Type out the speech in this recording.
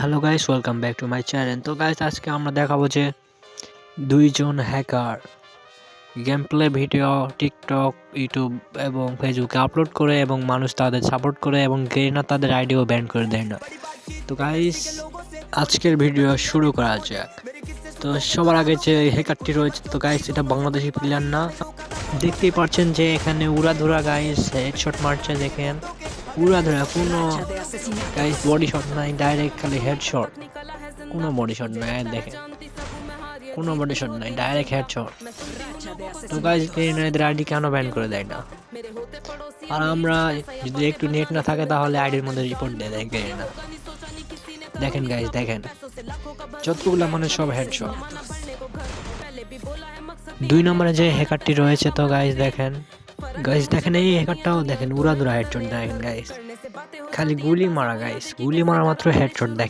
Hello guys welcome back to my channel তো guys আজকে আমরা দেখাবো যে দুইজন hacker game play video TikTok YouTube এবং ফেসবুকে আপলোড করে এবং মানুষ তাদের সাপোর্ট করে এবং গেরিনা তাদের আইডিও ব্যান করে দেয় না। তো গাইস আজকের ভিডিও শুরু করা যাক। তো সবার আগে যে হ্যাকারটি রয়েছে, তো গাইস এটা বাংলাদেশি প্লেয়ার না। দেখতেই পাচ্ছেন যে এখানে উড়াধুরা গাইস হেডশট মারছে, দেখেন। উড়াধুরা কোনো গাইস বডি শট নাই ডাইরেক্ট খালি হেডশট কোনো বডি শট নাই দেখেন কোনো বডি শট নাই ডাইরেক্ট হেডশট তো গাইস এদের আইডি কেন ব্যান করে দেয় না? আর আমরা যদি একটু নেট না থাকে, তাহলে আইডির মধ্যে রিপোর্ট দিয়ে গেলে না? দেখেন গাইস দেখেন। যতগুলো মানে সব হেডশট দুই নম্বরে যে হ্যাকারটি রয়েছে, তো গাইস দেখেন। গাইস দেখেন এই হ্যাকারটাও দেখেন, উড়াদুরা হেডশট দেখেন গাইস খালি গুলি মারা গাইস গুলি মারা মাত্র হেডশট দেখেন।